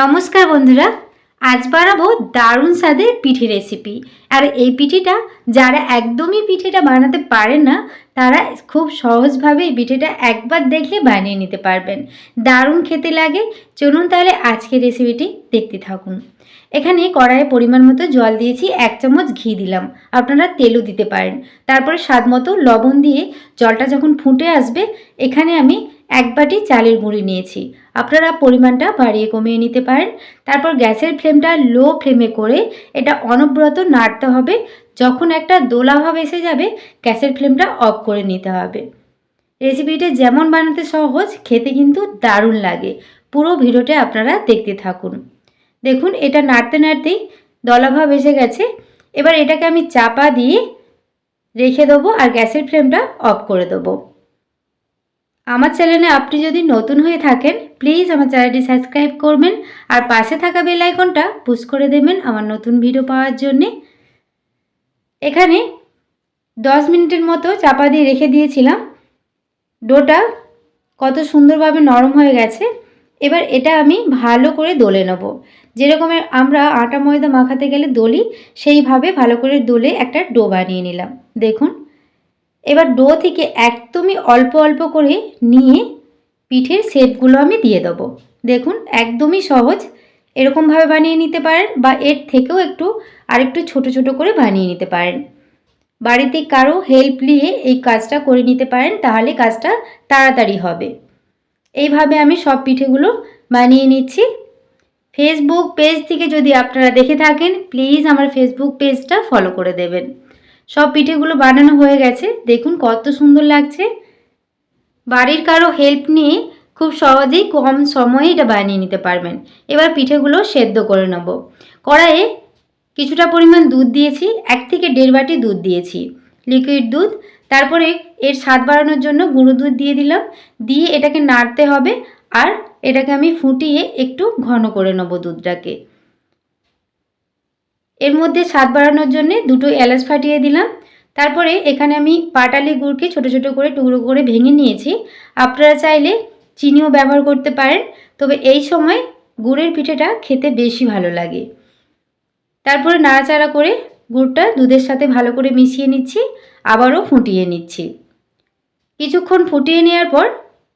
নমস্কার বন্ধুরা, আজ বানাবো দারুণ স্বাদের পিঠে রেসিপি আর এই পিঠেটা যারা একদমই পিঠেটা বানাতে পারেন না, তারা খুব সহজভাবে এই পিঠেটা একবার দেখলে বানিয়ে নিতে পারবেন। দারুণ খেতে লাগে। চলুন তাহলে আজকের রেসিপিটি দেখতে থাকুন। এখানে কড়াইয়ে পরিমাণ মতো জল দিয়েছি, এক চামচ ঘি দিলাম। আপনারা তেলও দিতে পারেন। তারপরে স্বাদ মতো লবণ দিয়ে জলটা যখন ফুটে আসবে, এখানে আমি এক বাটি চালের গুঁড়ি নিয়েছি। আপনারা পরিমাণটা বাড়িয়ে কমিয়ে নিতে পারেন। তারপর গ্যাসের ফ্লেমটা লো ফ্লেমে করে এটা অনবরত নাড়তে হবে। যখন একটা দোলাভাব এসে যাবে, গ্যাসের ফ্লেমটা অফ করে নিতে হবে। রেসিপিটা যেমন বানাতে সহজ, খেতে কিন্তু দারুণ লাগে। পুরো ভিডিওটা আপনারা দেখতে থাকুন। দেখুন, এটা নাড়তে নাড়তেই দলাভাব এসে গেছে। এবার এটাকে আমি চাপা দিয়ে রেখে দেবো আর গ্যাসের ফ্লেমটা অফ করে দেবো। আমার চ্যানেলে আপনি যদি নতুন হয়ে থাকেন প্লিজ আমার চ্যানেলটি সাবস্ক্রাইব করবেন আর পাশে থাকা বেল আইকনটা পুশ করে দেবেন আমার নতুন ভিডিও পাওয়ার জন্যে। এখানে দশ মিনিটের মতো চাপা দিয়ে রেখে দিয়েছিলাম। ডোটা কত সুন্দরভাবে নরম হয়ে গেছে। এবার এটা আমি ভালো করে দোলে নেব। যেরকমের আমরা আটা ময়দা মাখাতে গেলে দলি, সেইভাবে ভালো করে দোলে একটা ডো বানিয়ে নিলাম। দেখুন। এবার ডো থেকে একদমই অল্প অল্প করে নিয়ে পিঠের শেপগুলো আমি দিয়ে দেবো। দেখুন, একদমই সহজ। এরকমভাবে বানিয়ে নিতে পারেন বা এর থেকেও একটু, আরেকটু ছোট ছোট করে বানিয়ে নিতে পারেন। বাড়িতে কারও হেল্প নিয়ে এই কাজটা করে নিতে পারেন, তাহলে কাজটা তাড়াতাড়ি হবে। এইভাবে আমি সব পিঠেগুলো বানিয়ে নিচ্ছি। ফেসবুক পেজ থেকে যদি আপনারা দেখে থাকেন প্লিজ আমার ফেসবুক পেজটা ফলো করে দেবেন। সব পিঠেগুলো বানানো হয়ে গেছে। দেখুন কত সুন্দর লাগছে। বাড়ির কারও হেল্প নিয়ে খুব সহজেই কম সময়ে এটা বানিয়ে নিতে পারবেন। এবার পিঠেগুলো সেদ্ধ করে নেব। কড়াইয়ে কিছুটা পরিমাণ দুধ দিয়েছি, এক থেকে দেড় বাটি দুধ দিয়েছি। লিকুইড দুধ। তারপরে এর স্বাদ বাড়ানোর জন্য গুঁড়ো দুধ দিয়ে দিলাম। দিয়ে এটাকে নাড়তে হবে আর এটাকে আমি ফুটিয়ে একটু ঘন করে নেব দুধটাকে। এর মধ্যে স্বাদ বাড়ানোর জন্য দুটো এলাচ ফাটিয়ে দিলাম। তারপরে এখানে আমি পাটালি গুড়কে ছোট ছোট করে টুকরো করে ভেঙে নিয়েছি। আপনারা চাইলে চিনিও ব্যবহার করতে পারেন। তবে এই সময় গুড়ের পিঠেটা খেতে বেশি ভালো লাগে। তারপরে নাড়াচাড়া করে গুড়টা দুধের সাথে ভালো করে মিশিয়ে নিচ্ছি, আবারও ফুটিয়ে নিচ্ছি। কিছুক্ষণ ফুটিয়ে নেওয়ার পর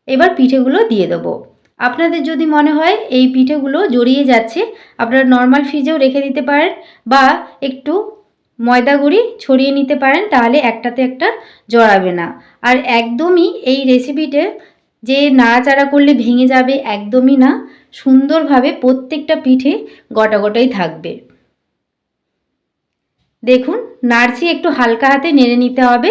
এবার পিঠেগুলো দিয়ে দেবো। আপনাদের যদি মনে হয় এই পিঠেগুলো জড়িয়ে যাচ্ছে, আপনারা নর্মাল ফ্রিজেও রেখে দিতে পারেন বা একটু ময়দা গুঁড়ি ছড়িয়ে নিতে পারেন, তাহলে একটাতে একটা জড়াবে না। আর একদমই এই রেসিপিতে যে নাড়াচাড়া করলে ভেঙে যাবে একদমই না, সুন্দরভাবে প্রত্যেকটা পিঠে গোটা গোটাই থাকবে। দেখুন, নাড়ছি একটু হালকা হাতে নেড়ে নিতে হবে।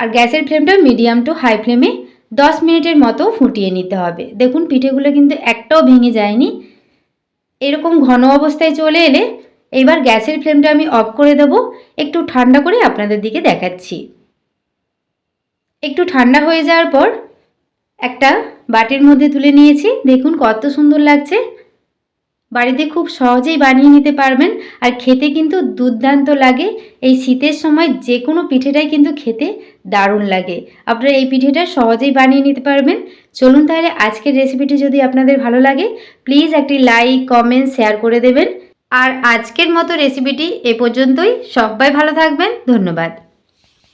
আর গ্যাসের ফ্লেমটা মিডিয়াম টু হাই ফ্লেমে দশ মিনিটের মতো ফুটিয়ে নিতে হবে। দেখুন, পিঠেগুলো কিন্তু একটাও ভেঙে যায়নি। এরকম ঘন অবস্থায় চলে এলে এবার গ্যাসের ফ্লেমটা আমি অফ করে দেবো। একটু ঠান্ডা করে আপনাদের দিকে দেখাচ্ছি। একটু ঠান্ডা হয়ে যাওয়ার পর একটা বাটির মধ্যে তুলে নিয়েছি। দেখুন কত সুন্দর লাগছে। বাড়িতে খুব সহজেই বানিয়ে নিতে পারবেন। আর খেতে কিন্তু দুর্দান্ত লাগে। এই শীতের সময় যে কোনো পিঠেটাই কিন্তু খেতে দারুণ লাগে। আপনারা এই পিঠেটা সহজেই বানিয়ে নিতে পারবেন। চলুন তাহলে আজকের রেসিপিটি যদি আপনাদের ভালো লাগে প্লিজ একটি লাইক কমেন্ট শেয়ার করে দেবেন। আর আজকের মতো রেসিপিটি এ পর্যন্তই। সবাই ভালো থাকবেন। ধন্যবাদ।